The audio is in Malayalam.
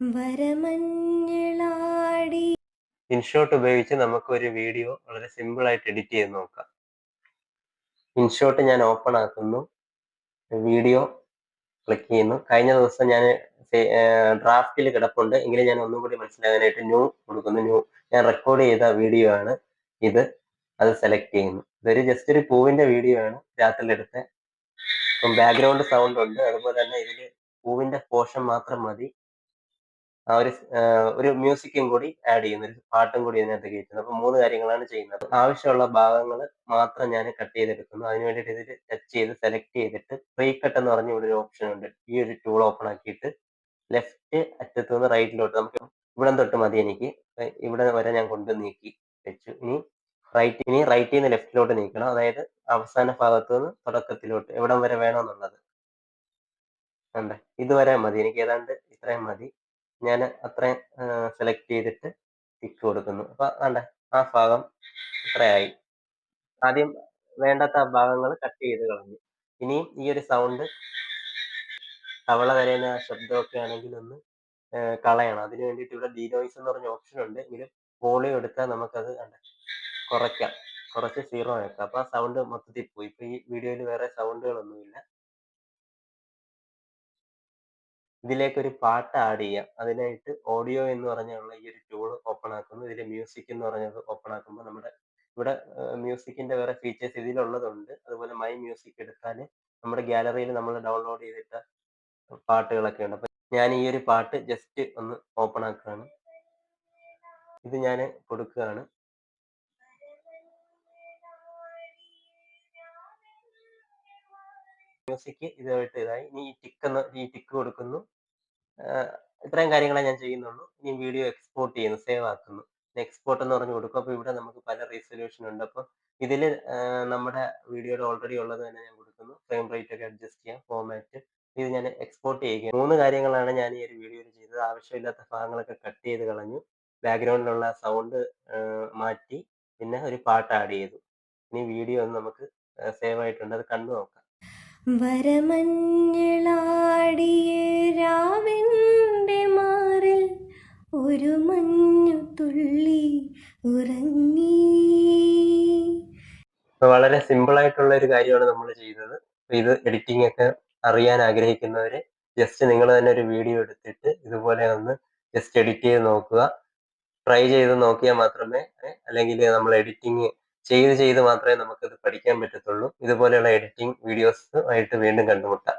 വരമഞ്ഞളാടി. ഇൻഷോട്ട് ഉപയോഗിച്ച് നമുക്ക് ഒരു വീഡിയോ വളരെ സിമ്പിൾ ആയിട്ട് എഡിറ്റ് ചെയ്ത് നോക്കാം. ഇൻഷോട്ട് ഞാൻ ഓപ്പൺ ആക്കുന്നു. വീഡിയോ ക്ലിക്ക് ചെയ്യുന്നു. കഴിഞ്ഞ ദിവസം ഞാൻ ഡ്രാഫ്റ്റിൽ കിടപ്പുണ്ട്. എങ്കിലും ഞാൻ ഒന്നും കൂടി മനസ്സിലാകാനായിട്ട് ന്യൂ കൊടുക്കുന്നു. ന്യൂ ഞാൻ റെക്കോർഡ് ചെയ്ത വീഡിയോ ആണ് ഇത്. അത് സെലക്ട് ചെയ്യുന്നു. ഇതൊരു ജസ്റ്റ് ഒരു പൂവിന്റെ വീഡിയോ ആണ് രാത്രിയിൽ എടുത്ത. അപ്പം ബാക്ക്ഗ്രൗണ്ട് സൗണ്ട് ഉണ്ട്. അതുപോലെ തന്നെ ഇതിൽ പൂവിന്റെ പോഷൻ മാത്രം മതി. ഒരു ഒരു മ്യൂസിക്കും കൂടി ആഡ് ചെയ്യുന്ന ഒരു പാട്ടും കൂടി ഇതിനകത്ത് കയറ്റുന്നത് അപ്പൊ മൂന്ന് കാര്യങ്ങളാണ് ചെയ്യുന്നത്. ആവശ്യമുള്ള ഭാഗങ്ങൾ മാത്രം ഞാൻ കട്ട് ചെയ്തെടുക്കുന്നു. അതിന് വേണ്ടിയിട്ട് ഇതിൽ ടച്ച് ചെയ്ത് സെലക്ട് ചെയ്തിട്ട് പ്രീ കട്ട് എന്ന് പറഞ്ഞ ഇവിടെ ഒരു ഓപ്ഷൻ ഉണ്ട്. ഈ ഒരു ടൂൾ ഓപ്പൺ ആക്കിയിട്ട് ലെഫ്റ്റ് അറ്റത്ത് നിന്ന് റൈറ്റിലോട്ട് നമുക്ക് ഇവിടെ തൊട്ട് മതി എനിക്ക്. ഇവിടെ വരെ ഞാൻ കൊണ്ട് നീക്കി വെച്ചു. ഇനി റൈറ്റ് ഇനി റൈറ്റിൽ നിന്ന് ലെഫ്റ്റിലോട്ട് നീക്കണം. അതായത് അവസാന ഭാഗത്ത് നിന്ന് തുടക്കത്തിലോട്ട് എവിടം വരെ വേണമെന്നുള്ളത് ഉണ്ട് ഇതുവരെ മതി. എനിക്ക് ഏതാണ്ട് ഇത്രയും മതി. ഞാൻ അത്രയും സെലക്ട് ചെയ്തിട്ട് ടിക്ക് കൊടുക്കുന്നു. അപ്പൊ വേണ്ട ആ ഭാഗം ഇത്രയായി. ആദ്യം വേണ്ടാത്ത ഭാഗങ്ങൾ കട്ട് ചെയ്ത് കളഞ്ഞു. ഇനിയും ഈ ഒരു സൗണ്ട് തവള കരയുന്ന ശബ്ദമൊക്കെ ആണെങ്കിൽ ഒന്ന് കളയണം. അതിന് വേണ്ടിയിട്ട് ഇവിടെ ഡീനോയിസ് എന്ന് പറഞ്ഞ ഓപ്ഷൻ ഉണ്ട്. എങ്കിലും വോളിയം എടുത്താൽ നമുക്കത് കുറയ്ക്കാം. കുറച്ച് സീറോ ആക്കാം. അപ്പൊ ആ സൗണ്ട് മൊത്തത്തിൽ പോയി. ഇപ്പൊ ഈ വീഡിയോയിൽ വേറെ സൗണ്ടുകളൊന്നുമില്ല ഇതിലേക്ക് ഒരു പാട്ട് ആഡ് ചെയ്യാം. അതിനായിട്ട് ഓഡിയോ എന്ന് പറഞ്ഞുള്ള ഈ ഒരു ടൂൾ ഓപ്പൺ ആക്കുന്നു. ഇതിൽ മ്യൂസിക് എന്ന് പറഞ്ഞത് ഓപ്പൺ ആക്കുമ്പോൾ നമ്മുടെ ഇവിടെ മ്യൂസിക്കിന്റെ വേറെ ഫീച്ചേഴ്സ് ഇതിലുള്ളതുണ്ട്. അതുപോലെ മൈ മ്യൂസിക് എടുത്താൽ നമ്മുടെ ഗാലറിയിൽ നമ്മൾ ഡൗൺലോഡ് ചെയ്തിട്ട പാട്ടുകളൊക്കെ ഉണ്ട്. അപ്പൊ ഞാൻ ഈ ഒരു പാട്ട് ജസ്റ്റ് ഒന്ന് ഓപ്പൺ ആക്കുകയാണ്. ഇത് ഞാൻ കൊടുക്കുകയാണ്. മ്യൂസിക് ഇതായിട്ട് ഇതായി. ഈ ടിക്ക് എന്ന് ഈ ടിക്ക് കൊടുക്കുന്നു. ഇത്രയും കാര്യങ്ങളെ ഞാൻ ചെയ്യുന്നുള്ളൂ. ഇനി വീഡിയോ എക്സ്പോർട്ട് ചെയ്യുന്നു സേവ് ആക്കുന്നു. എക്സ്പോർട്ട് എന്ന് പറഞ്ഞു കൊടുക്കും. അപ്പോൾ ഇവിടെ നമുക്ക് പല റിസൊല്യൂഷൻ ഉണ്ട്. അപ്പോൾ ഇതിൽ നമ്മുടെ വീഡിയോയുടെ ഓൾറെഡി ഉള്ളത് തന്നെ ഞാൻ കൊടുക്കുന്നു. ഫ്രെയിം റേറ്റ് ഒക്കെ അഡ്ജസ്റ്റ് ചെയ്യാം ഫോമാറ്റ് ഇത് ഞാൻ എക്സ്പോർട്ട് ചെയ്യുക മൂന്ന് കാര്യങ്ങളാണ് ഞാൻ ഈ ഒരു വീഡിയോയിൽ ചെയ്തത്. ആവശ്യമില്ലാത്ത ഭാഗങ്ങളൊക്കെ കട്ട് ചെയ്ത് കളഞ്ഞു. ബാക്ക്ഗ്രൗണ്ടിലുള്ള സൗണ്ട് മാറ്റി. പിന്നെ ഒരു പാട്ട് ആഡ് ചെയ്തു. ഇനി വീഡിയോ ഒന്ന് നമുക്ക് സേവ് ആയിട്ടുണ്ട്. അത് കണ്ടു നോക്കാം. വരമഞ്ഞളാടിയ വളരെ സിമ്പിൾ ആയിട്ടുള്ള ഒരു കാര്യമാണ് നമ്മൾ ചെയ്തത് ഇത് എഡിറ്റിംഗ് ഒക്കെ അറിയാൻ ആഗ്രഹിക്കുന്നവര് ജസ്റ്റ് നിങ്ങൾ തന്നെ ഒരു വീഡിയോ എടുത്തിട്ട് ഇതുപോലെ ഒന്ന് ജസ്റ്റ് എഡിറ്റ് ചെയ്ത് നോക്കുക. ട്രൈ ചെയ്ത് നോക്കിയാൽ മാത്രമേ അല്ലെങ്കിൽ നമ്മൾ എഡിറ്റിംഗ് ചെയ്ത് ചെയ്ത് മാത്രമേ നമുക്കത് പഠിക്കാൻ പറ്റത്തുള്ളൂ. ഇതുപോലെയുള്ള എഡിറ്റിംഗ് വീഡിയോസ് ആയിട്ട് വീണ്ടും കണ്ടുമുട്ടാം.